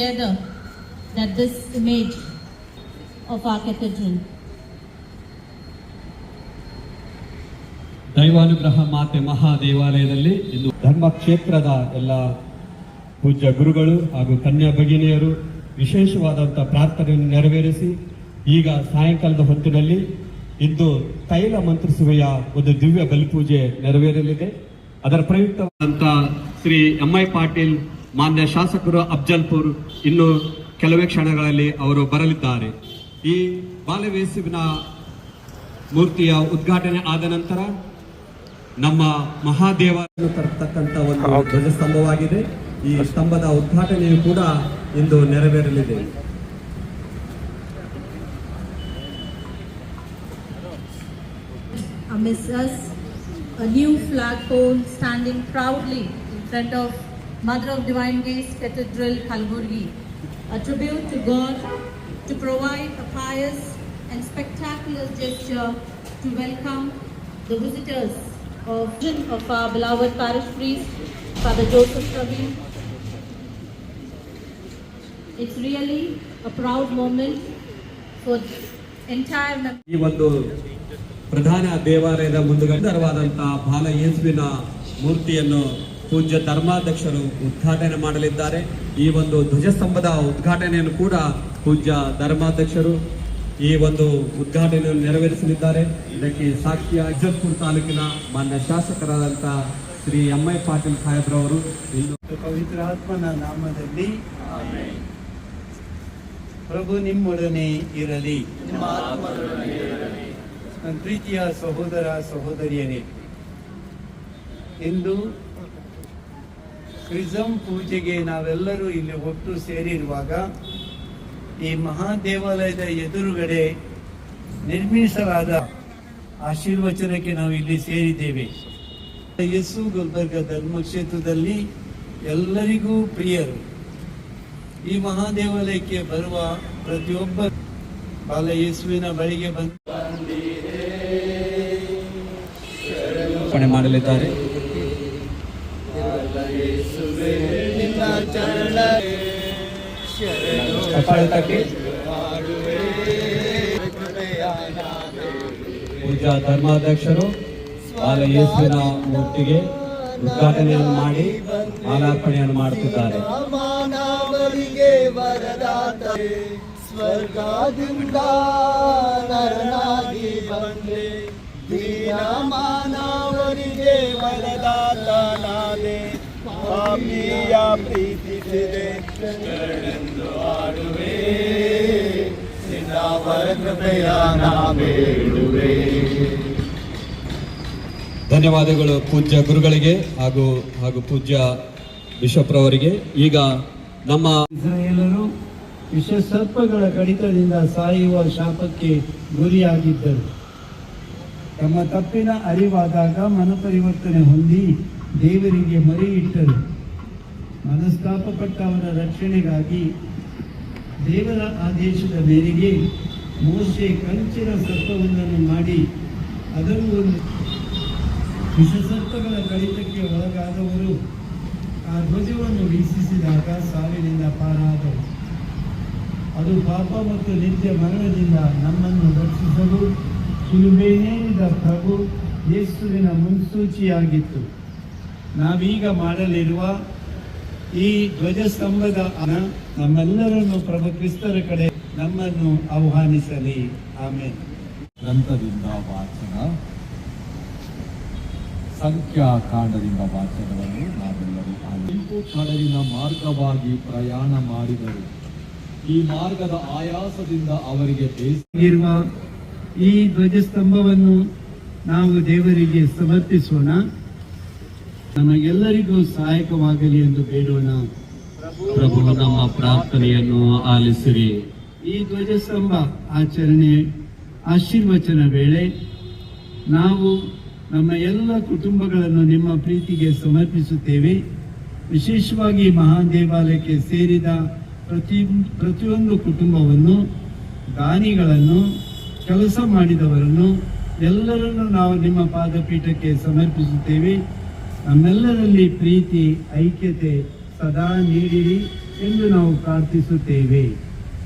together that this image of our cathedral ದೈವಾನುಗ್ರಹ ಮಾತೆ ಮಹಾದೇವಾಲಯದಲ್ಲಿ ಇಂದು ಧರ್ಮ ಕ್ಷೇತ್ರದ ಎಲ್ಲ ಪೂಜ್ಯ ಗುರುಗಳು ಹಾಗೂ ಕನ್ಯಾ ಭಗಿನಿಯರು ವಿಶೇಷವಾದಂಥ ಪ್ರಾರ್ಥನೆಯನ್ನು ನೆರವೇರಿಸಿ, ಈಗ ಸಾಯಂಕಾಲದ ಹೊತ್ತಿನಲ್ಲಿ ಇಂದು ತೈಲ ಮಂತ್ರಿಸುವೆಯ ಒಂದು ದಿವ್ಯ ಬಲಿಪೂಜೆ ನೆರವೇರಲಿದೆ. ಅದರ ಪ್ರಯುಕ್ತವಾದಂಥ ಶ್ರೀ ಎಂ ಐ ಪಾಟೀಲ್ ಮಾನ್ಯ ಶಾಸಕರು ಅಫ್ಜಲ್ಪುರ್ ಇನ್ನು ಕೆಲವೇ ಕ್ಷಣಗಳಲ್ಲಿ ಅವರು ಬರಲಿದ್ದಾರೆ. ಈ ಬಾಲವೇಸುವಿನ ಮೂರ್ತಿಯ ಉದ್ಘಾಟನೆ ಆದ ನಂತರ ನಮ್ಮ ಮಹಾದೇವರನ್ನು ತರತಕ್ಕಂತ ಒಂದು ಧ್ವಜಸ್ತಂಭವಾಗಿದೆ. ಈ ಸ್ತಂಭದ ಉದ್ಘಾಟನೆಯು ಕೂಡ ಇಂದು ನೆರವೇರಲಿದೆ. Amidst us, a new flagpole standing proudly in front of Mother of Divine Grace Cathedral, Kalburgi, a tribute to God to provide a pious and spectacular gesture to welcome the visitors of, of our beloved parish priest, Father Joseph Praveen. It's really a proud moment for the entire mem- ಈ ಒಂದು ಪ್ರಧಾನ ದೇವಾಲಯದ ಮುಂದುಗಡೆ ಸುಂದರವಾದಂತಹ ಬಾಲ ಯೇಸುವಿನ ಮೂರ್ತಿಯನ್ನು ಪೂಜ್ಯ ಧರ್ಮಾಧ್ಯಕ್ಷರು ಉದ್ಘಾಟನೆ ಮಾಡಲಿದ್ದಾರೆ. ಈ ಒಂದು ಧ್ವಜಸ್ತಂಭದ ಉದ್ಘಾಟನೆಯನ್ನು ಕೂಡ ಪೂಜ್ಯ ಧರ್ಮಾಧ್ಯಕ್ಷರು ಈ ಒಂದು ಉದ್ಘಾಟನೆಯನ್ನು ನೆರವೇರಿಸಲಿದ್ದಾರೆ. ಇದಕ್ಕೆ ಸಾಕ್ಷಿಯ ಅಜ್ಜಲ್ಪುರ ತಾಲೂಕಿನ ಮಾನ್ಯ ಶಾಸಕರಾದಂತಹ ಶ್ರೀ ಎಂ ಐ ಪಾಟೀಲ್ ಸಾಹೇಬ್ರವರು ಇನ್ನು ಪವಿತ್ರಾತ್ಮನ ನಾಮದಲ್ಲಿ ಪ್ರಭು ನಿಮ್ಮೊಡನೆ ಇರಲಿ. ನನ್ನ ಪ್ರೀತಿಯ ಸಹೋದರ ಸಹೋದರಿಯರೇ ಇಂದು ಕ್ರಿಸಂ ಪೂಜೆಗೆ ನಾವೆಲ್ಲರೂ ಇಲ್ಲಿ ಒಟ್ಟು ಸೇರಿರುವಾಗ ಈ ಮಹಾದೇವಾಲಯದ ಎದುರುಗಡೆ ನಿರ್ಮಿಸಲಾದ ಆಶೀರ್ವಚನಕ್ಕೆ ನಾವು ಇಲ್ಲಿ ಸೇರಿದ್ದೇವೆ. ಯೇಸು ಗುಲ್ಬರ್ಗ ಧರ್ಮಕ್ಷೇತ್ರದಲ್ಲಿ ಎಲ್ಲರಿಗೂ ಪ್ರಿಯರು. ಈ ಮಹಾದೇವಾಲಯಕ್ಕೆ ಬರುವ ಪ್ರತಿಯೊಬ್ಬ ಬಾಲ ಯೇಸುವಿನ ಬಳಿಗೆ ಬಂದು ಮಾಡಲಿದ್ದಾರೆ. ಚಪ್ಪಾಳೆ ತಟ್ಟಿ ಪೂಜಾ ಧರ್ಮಾಧ್ಯಕ್ಷರು, ಬಾಲ ಯೇಸುವಿನ ಮೂರ್ತಿಗೆ ಉದ್ಘಾಟನೆಯನ್ನು ಮಾಡಿ ಮಾಲಾರ್ಪಣೆಯನ್ನು ಮಾಡುತ್ತಿದ್ದಾರೆ. ಸ್ವರ್ಗದಿಂದ ನರನಾಗಿ ಬಂದೆ. ದೀನ ಮಾನವರಿಗೆ ವರದಾತನಾದೆ. ಪಾಪಿಯ ಪ್ರೀತಿಸಿದೆ ಶರಣೆಂದು ಆಡುವೆ ಧನ್ಯವಾದಗಳು ಪೂಜ್ಯ ಗುರುಗಳಿಗೆ ಹಾಗೂ ಹಾಗೂ ಪೂಜ್ಯ ಬಿಷಪ್ ರವರಿಗೆ. ಈಗ ನಮ್ಮ ಇಸ್ರೇಲರು ವಿಷ ಸರ್ಪಗಳ ಕಡಿತದಿಂದ ಸಾಯುವ ಶಾಪಕ್ಕೆ ಗುರಿಯಾಗಿದ್ದರು. ತಮ್ಮ ತಪ್ಪಿನ ಅರಿವಾದಾಗ ಮನಪರಿವರ್ತನೆ ಹೊಂದಿ ದೇವರಿಗೆ ಮರಿ ಇಟ್ಟರು ಮನಸ್ತಾಪಪಟ್ಟವರ ರಕ್ಷಣೆಗಾಗಿ ದೇವರ ಆದೇಶದ ಮೇರೆಗೆ ಮೋಸೆ ಕಂಚಿನ ಸರ್ಪವೊಂದನ್ನು ಮಾಡಿ ಅದನ್ನು ಒಂದು ವಿಷಸರ್ಪಗಳ ಕಡಿತಕ್ಕೆ ಒಳಗಾದವರು ಆ ಧ್ವಜವನ್ನು ವೀಕ್ಷಿಸಿದಾಗ ಸಾವಿನಿಂದ ಪಾರಾದರು. ಅದು ಪಾಪ ಮತ್ತು ನಿತ್ಯ ಮರಣದಿಂದ ನಮ್ಮನ್ನು ರಕ್ಷಿಸಲು ಸುಲಭೇನೇನಿದ ಪ್ರಭು ಯೇಸುವಿನ ಮುನ್ಸೂಚಿಯಾಗಿತ್ತು. ನಾವೀಗ ಮಾಡಲಿರುವ ಈ ಧ್ವಜಸ್ತಂಭದ ಅನ ನಮ್ಮೆಲ್ಲರನ್ನು ಪ್ರಭು ಕ್ರಿಸ್ತರ ಕಡೆ ನಮ್ಮನ್ನು ಆಹ್ವಾನಿಸಲಿ. ಆಮೇಲೆ ಗ್ರಂಥದಿಂದ ವಾಚನ. ಸಂಖ್ಯಾಕಾಂಡದಿಂದ ವಾಚನವನ್ನು ನಾವೆಲ್ಲರೂ ಕೆಂಪು ಕಡಲಿನ ಮಾರ್ಗವಾಗಿ ಪ್ರಯಾಣ ಮಾಡಿದರು. ಈ ಮಾರ್ಗದ ಆಯಾಸದಿಂದ ಅವರಿಗೆ ಬೇಸಿರುವ ಈ ಧ್ವಜಸ್ತಂಭವನ್ನು ನಾವು ದೇವರಿಗೆ ಸಮರ್ಪಿಸೋಣ. ನಮಗೆಲ್ಲರಿಗೂ ಸಹಾಯಕವಾಗಲಿ ಎಂದು ಬೇಡೋಣ. ಪ್ರಭು, ನಮ್ಮ ಪ್ರಾರ್ಥನೆಯನ್ನು ಆಲಿಸಿರಿ. ಈ ಧ್ವಜಸ್ತಂಭ ಆಚರಣೆ, ಆಶೀರ್ವಚನ ವೇಳೆ ನಾವು ನಮ್ಮ ಎಲ್ಲ ಕುಟುಂಬಗಳನ್ನು ನಿಮ್ಮ ಪ್ರೀತಿಗೆ ಸಮರ್ಪಿಸುತ್ತೇವೆ. ವಿಶೇಷವಾಗಿ ಮಹಾನ್ ದೇವಾಲಯಕ್ಕೆ ಸೇರಿದ ಪ್ರತಿ, ಪ್ರತಿಯೊಂದು ಕುಟುಂಬವನ್ನು, ದಾನಿಗಳನ್ನು, ಕೆಲಸ ಮಾಡಿದವರನ್ನು ಎಲ್ಲರನ್ನು ನಾವು ನಿಮ್ಮ ಪಾದಪೀಠಕ್ಕೆ ಸಮರ್ಪಿಸುತ್ತೇವೆ. ನಮ್ಮೆಲ್ಲರಲ್ಲಿ ಪ್ರೀತಿ, ಐಕ್ಯತೆ ಸದಾ ನೀಡಿರಿ ಎಂದು ನಾವು ಪ್ರಾರ್ಥಿಸುತ್ತೇವೆ.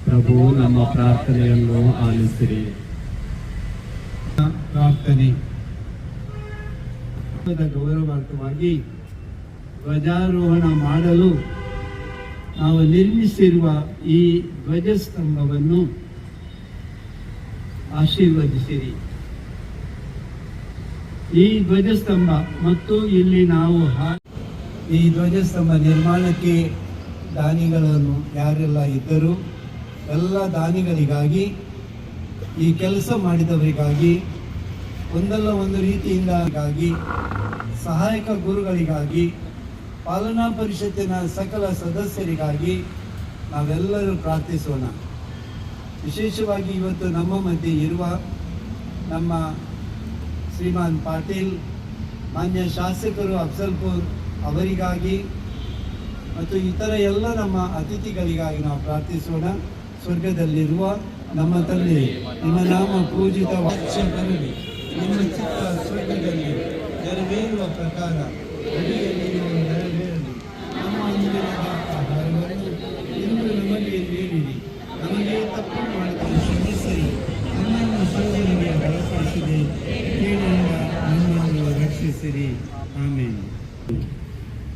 ಪ್ರಭು, ನಮ್ಮ ಪ್ರಾರ್ಥನೆಯನ್ನು ಆಲಿಸಿರಿ. ಪ್ರಾರ್ಥನೆ. ಗೌರವಾರ್ಥವಾಗಿ ಧ್ವಜಾರೋಹಣ ಮಾಡಲು ನಾವು ನಿರ್ಮಿಸಿರುವ ಈ ಧ್ವಜಸ್ತಂಭವನ್ನು ಆಶೀರ್ವದಿಸಿರಿ. ಈ ಧ್ವಜಸ್ತಂಭ ಮತ್ತು ಇಲ್ಲಿ ನಾವು ಈ ಧ್ವಜಸ್ತಂಭ ನಿರ್ಮಾಣಕ್ಕೆ ದಾನಿಗಳನ್ನು ಯಾರೆಲ್ಲ ಇದ್ದರು? ಎಲ್ಲ ದಾನಿಗಳಿಗಾಗಿ, ಈ ಕೆಲಸ ಮಾಡಿದವರಿಗಾಗಿ, ಒಂದಲ್ಲ ಒಂದು ರೀತಿಯಿಂದಾಗಿ, ಸಹಾಯಕ ಗುರುಗಳಿಗಾಗಿ, ಪಾಲನಾ ಪರಿಷತ್ತಿನ ಸಕಲ ಸದಸ್ಯರಿಗಾಗಿ ನಾವೆಲ್ಲರೂ ಪ್ರಾರ್ಥಿಸೋಣ. ವಿಶೇಷವಾಗಿ ಇವತ್ತು ನಮ್ಮ ಮಧ್ಯೆ ಇರುವ ನಮ್ಮ ಶ್ರೀಮಾನ್ ಪಾಟೀಲ್, ಮಾನ್ಯ ಶಾಸಕರು ಅಫ್ಸಲ್ಪುರ್ ಅವರಿಗಾಗಿ ಮತ್ತು ಇತರ ಎಲ್ಲ ನಮ್ಮ ಅತಿಥಿಗಳಿಗಾಗಿ ನಾವು ಪ್ರಾರ್ಥಿಸೋಣ. ಸ್ವರ್ಗದಲ್ಲಿರುವ ನಮ್ಮ ತಂದೆ, ನಿಮ್ಮ ನಾಮ ಪೂಜಿತ ನಿಮ್ಮ ಚಿತ್ರ ಸ್ವರ್ಗದಲ್ಲಿ ನೆರವೇರುವ ಪ್ರಕಾರ.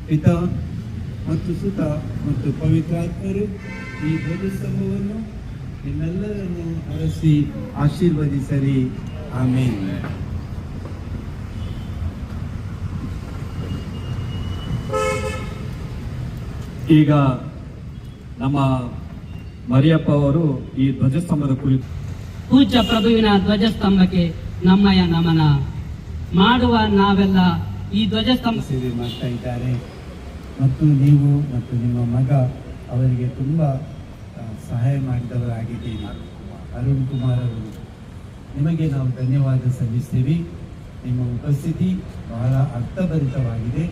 ಪಿತ ಮತ್ತು ಸುತ ಮತ್ತು ಪವಿತ್ರಾತ್ಮರು ಈ ಧ್ವಜಸ್ತಂಭವನ್ನು ನಿಮ್ಮೆಲ್ಲರನ್ನು ಅರಸಿ ಆಶೀರ್ವದಿಸಲಿ ಆಮೇಲೆ ಈಗ ನಮ್ಮ ಮರಿಯಪ್ಪ ಅವರು ಈ ಧ್ವಜಸ್ತಂಭದ ಕುರಿತು ಪೂಜ್ಯ ಪ್ರಭುವಿನ ಧ್ವಜಸ್ತಂಭಕ್ಕೆ ನಮ್ಮಯ ನಮನ ಮಾಡುವ ನಾವೆಲ್ಲ ಈ ಧ್ವಜಸ್ತಂಭ ಸೇವೆ ಮಾಡ್ತಾ ಇದ್ದಾರೆ. ಮತ್ತು ನೀವು ಮತ್ತು ನಿಮ್ಮ ಮಗ ಅವರಿಗೆ ತುಂಬ ಸಹಾಯ ಮಾಡಿದವರಾಗಿದ್ದೀರಿ. ಅರುಣ್ ಕುಮಾರ್ ಅವರು, ನಿಮಗೆ ನಾವು ಧನ್ಯವಾದ ಸಲ್ಲಿಸ್ತೀವಿ. ನಿಮ್ಮ ಉಪಸ್ಥಿತಿ ಬಹಳ ಅರ್ಥಭರಿತವಾಗಿದೆ.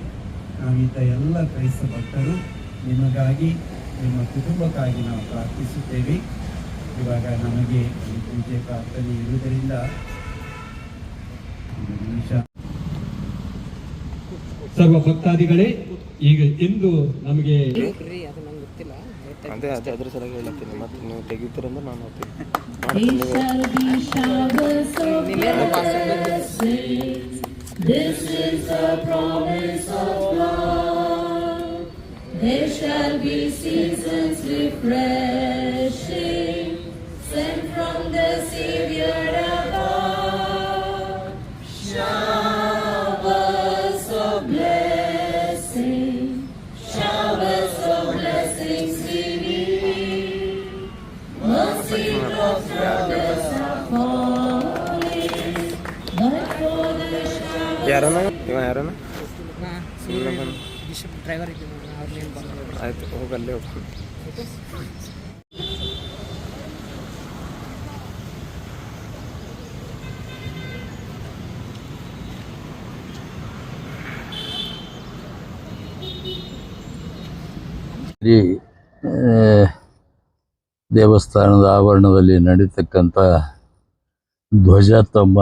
ನಾವಿದ್ದ ಎಲ್ಲ ಕ್ರೈಸ್ತ ಭಕ್ತರು ನಿಮಗಾಗಿ, ನಿಮ್ಮ ಕುಟುಂಬಕ್ಕಾಗಿ ನಾವು ಪ್ರಾರ್ಥಿಸುತ್ತೇವೆ. ಇವಾಗ ನಮಗೆ ಈ ಪೂಜೆ ಪ್ರಾರ್ಥನೆ ಇರುವುದರಿಂದ ಸರ್ವ ಭಕ್ತಾದಿಗಳೇ ಈಗ ಇಂದು ನಮಗೆ ಅದೇ ಅದೇ ಅದ್ರ ಸಲುವಾಗಿ ಹೇಳತ್ತೀನಿ. ಮತ್ತೆ ನೀವು ತೆಗಿತೀರಂದ್ರೆ ನಾನು ಹೋಗ್ತೀನಿ It shall be showers ಆಯ್ತು ಹೋಗಲ್ಲೇ ಹೋಗ. ಆ, ದೇವಸ್ಥಾನದ ಆವರಣದಲ್ಲಿ ನಡೀತಕ್ಕಂಥ ಧ್ವಜಸ್ತಂಭ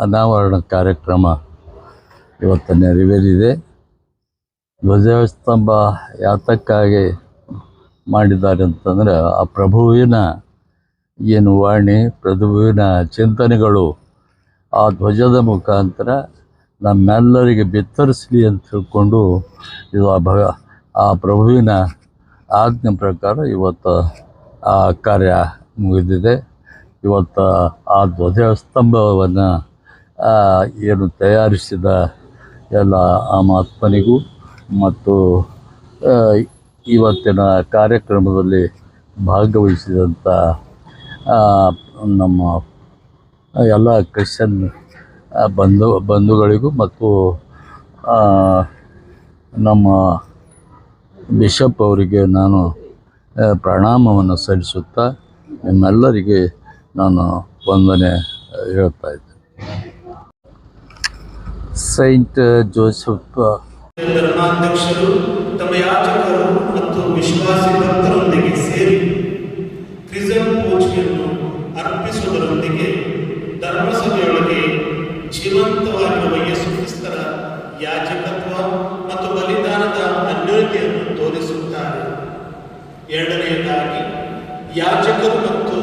ಅನಾವರಣ ಕಾರ್ಯಕ್ರಮ ಇವತ್ತು ನೆರವೇರಿದೆ. ಧ್ವಜಸ್ತಂಭ ಯಾತಕ್ಕಾಗಿ ಮಾಡಿದ್ದಾರೆ ಅಂತಂದರೆ ಆ ಪ್ರಭುವಿನ ಏನು ವಾಣಿ ಪ್ರಭುವಿನ ಚಿಂತನೆಗಳು ಆ ಧ್ವಜದ ಮುಖಾಂತರ ನಮ್ಮೆಲ್ಲರಿಗೆ ಬಿತ್ತರಿಸಲಿ ಅಂತ ತಿಳ್ಕೊಂಡು ಇದು ಆ ಭಗ, ಆ ಪ್ರಭುವಿನ ಆಜ್ಞೆ ಪ್ರಕಾರ ಇವತ್ತು ಆ ಕಾರ್ಯ ಮುಗಿದಿದೆ. ಇವತ್ತು ಆ ಧ್ವಜಸ್ತಂಭವನ್ನು ಏನು ತಯಾರಿಸಿದ ಎಲ್ಲ ಆ ಮಹಾತ್ಮನಿಗೂ ಮತ್ತು ಇವತ್ತಿನ ಕಾರ್ಯಕ್ರಮದಲ್ಲಿ ಭಾಗವಹಿಸಿದಂಥ ನಮ್ಮ ಎಲ್ಲ ಕ್ರಿಶ್ಚನ್ ಬಂಧು, ಬಂಧುಗಳಿಗೂ ಮತ್ತು ನಮ್ಮ ಬಿಷಪ್ ಅವರಿಗೆ ನಾನು ಪ್ರಣಾಮವನ್ನು ಸಲ್ಲಿಸುತ್ತಾ ನಿಮ್ಮೆಲ್ಲರಿಗೆ ನಾನು ವಂದನೆ ಹೇಳ್ತಾ ಇದ್ದೆ ಸೈಂಟ್ ಜೋಸೆಫ್ ಧರ್ಮಾಧ್ಯಕ್ಷರು, ತಮ್ಮ ಯಾಚಕರು ಮತ್ತು ವಿಶ್ವಾಸಿ ಭಕ್ತರೊಂದಿಗೆ ಸೇರಿ ಕ್ರಿಸನ್ ಪೂಜೆಯನ್ನು ಅರ್ಪಿಸುವುದರೊಂದಿಗೆ ಧರ್ಮಸಭೆಯೊಳಗೆ ಜೀವಂತವಾಗಿರುವ ಯೇಸು ಕ್ರಿಸ್ತರ ಯಾಜಕತ್ವ ಮತ್ತು ಬಲಿದಾನದ ಅನ್ಯೋನ್ಯತೆಯನ್ನು ತೋರಿಸುತ್ತಾರೆ. ಯಾಜಕರು ಮತ್ತು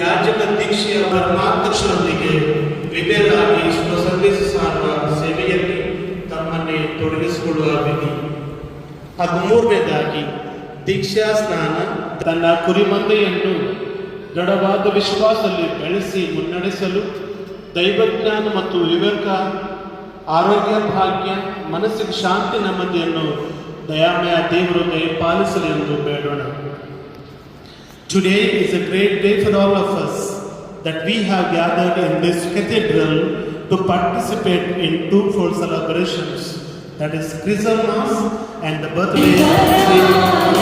ಯಾಜಕ ದೀಕ್ಷೆಯ ಧರ್ಮಾಧ್ಯಕ್ಷರೊಂದಿಗೆ ವಿಧೇಯರಾಗಿ ತೊಡಗಿಸಿಕೊಳ್ಳುವ ವಿಧಿ ಹದಿಮೂರನೇದಾಗಿ ದೀಕ್ಷಾ ಸ್ನಾನ, ತನ್ನ ಕುರಿಮಂದೆಯನ್ನು ದೃಢವಾದ ವಿಶ್ವಾಸದಲ್ಲಿ ಬೆಳೆಸಿ ಮುನ್ನಡೆಸಲು ದೈವಜ್ಞಾನ ಮತ್ತು ವಿವೇಕ, ಆರೋಗ್ಯ, ಭಾಗ್ಯ, ಮನಸ್ಸಿಗೆ ಶಾಂತಿ ನೆಮ್ಮದಿಯನ್ನು ದಯಾಮಯ ದೇವರು ದಯಪಾಲಿಸಲಿ ಎಂದು ಬೇಡೋಣ. Today is a great day for all of us that we have gathered in this cathedral to participate in two four celebrations. That is Christmas and the birthday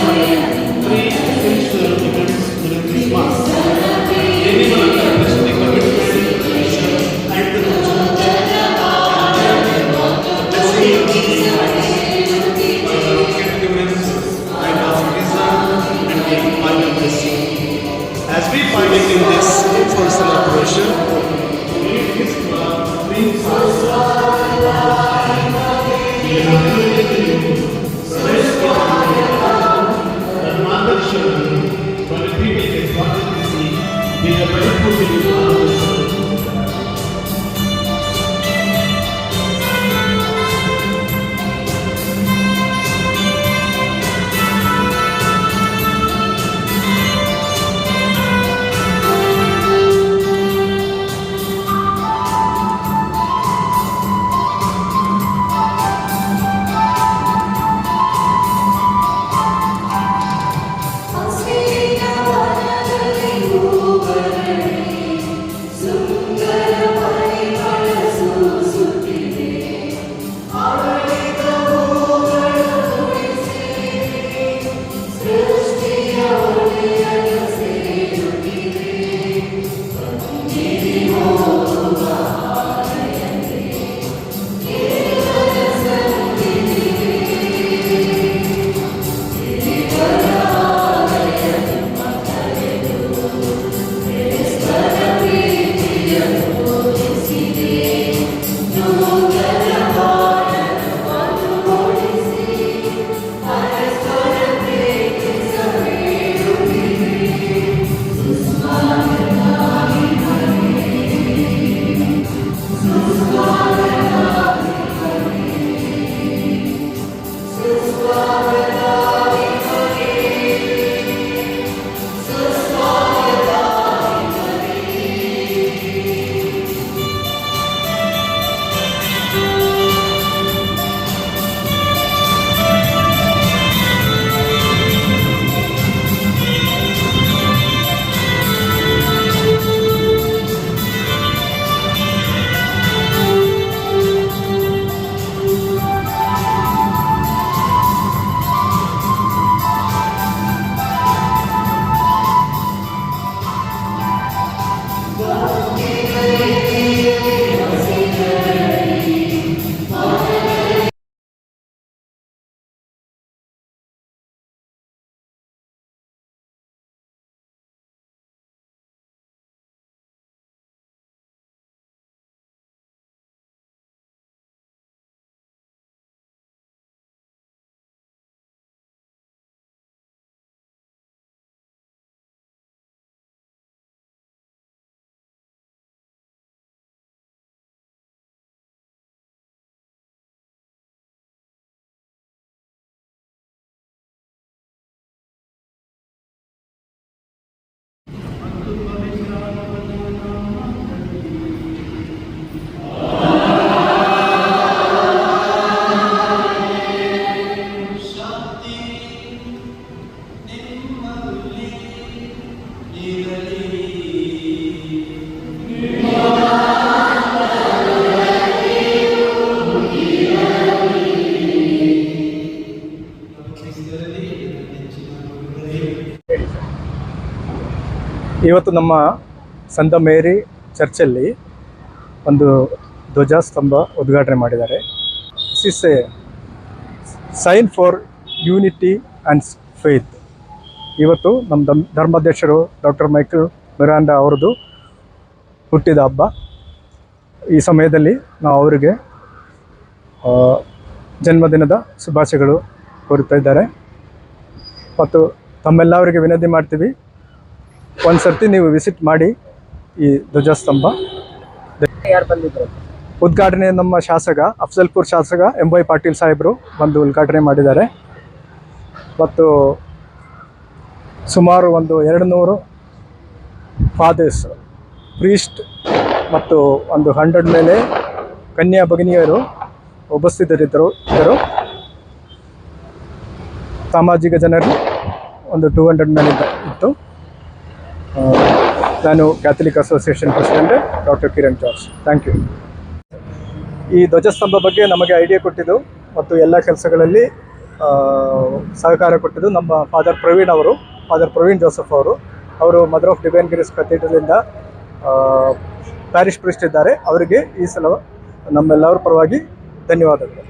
ಇವತ್ತು ನಮ್ಮ ಸಂತ ಮೇರಿ ಚರ್ಚಲ್ಲಿ ಒಂದು ಧ್ವಜಸ್ತಂಭ ಉದ್ಘಾಟನೆ ಮಾಡಿದ್ದಾರೆ. This is a sign for unity and faith ಇವತ್ತು ನಮ್ಮ ಧರ್ಮ, ಧರ್ಮಾಧ್ಯಕ್ಷರು ಡಾಕ್ಟರ್ ಮೈಕಲ್ ಮಿರಾಂಡ ಅವ್ರದ್ದು ಹುಟ್ಟಿದ ಹಬ್ಬ. ಈ ಸಮಯದಲ್ಲಿ ನಾವು ಅವರಿಗೆ ಜನ್ಮದಿನದ ಶುಭಾಶಯಗಳು ಕೋರುತ್ತಿದ್ದಾರೆ ಮತ್ತು ತಮ್ಮೆಲ್ಲವರಿಗೆ ವಿನಂತಿ ಮಾಡ್ತೀವಿ. ಒಂದು ಸರ್ತಿ ನೀವು ವಿಸಿಟ್ ಮಾಡಿ ಈ ಧ್ವಜಸ್ತಂಭ. ಉದ್ಘಾಟನೆ ನಮ್ಮ ಶಾಸಕ ಅಫ್ಜಲ್ಪುರ್ ಶಾಸಕ ಎಂ ವೈ ಪಾಟೀಲ್ ಸಾಹೇಬರು ಬಂದು ಉದ್ಘಾಟನೆ ಮಾಡಿದ್ದಾರೆ. ಮತ್ತು ಸುಮಾರು ಒಂದು ಎರಡು ನೂರು ಫಾದರ್ಸ್ ಪ್ರೀಸ್ಟ್ ಮತ್ತು ಒಂದು ಹಂಡ್ರೆಡ್ ಮೇಲೆ ಕನ್ಯಾ ಭಗಿನಿಯರು ಉಪಸ್ಥಿತರಿದ್ದರು. ಇದ್ದರು. ಸಾಮಾಜಿಕ ಜನರು ಒಂದು ಟೂ ಹಂಡ್ರೆಡ್ ಮೇಲೆ ಇತ್ತು. ನಾನು Catholic association president doctor Kiran George thank you ಈ ಧ್ವಜಸ್ತಂಭ ಬಗ್ಗೆ ನಮಗೆ ಐಡಿಯಾ ಕೊಟ್ಟಿದ್ದು ಮತ್ತು ಎಲ್ಲ ಕೆಲಸಗಳಲ್ಲಿ ಸಹಕಾರ ಕೊಟ್ಟಿದ್ದು ನಮ್ಮ ಫಾದರ್ ಪ್ರವೀಣ್ ಅವರು ಫಾದರ್ ಪ್ರವೀಣ್ ಜೋಸಫ್ ಅವರು. ಅವರು ಮದರ್ ಆಫ್ ಡಿವೈನ್ ಗಿರೀಸ್ ಕಥೀಡ್ರಲಿಂದ ಪ್ಯಾರಿಷ್ ಪ್ರಿಸ್ಟ್ ಇದ್ದಾರೆ. ಅವರಿಗೆ ಈ ಸಲ ನಮ್ಮೆಲ್ಲರ ಪರವಾಗಿ ಧನ್ಯವಾದಗಳು.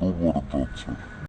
ಇದು ಫೋಟೋ ಬರ್ತದೆ ಸರ್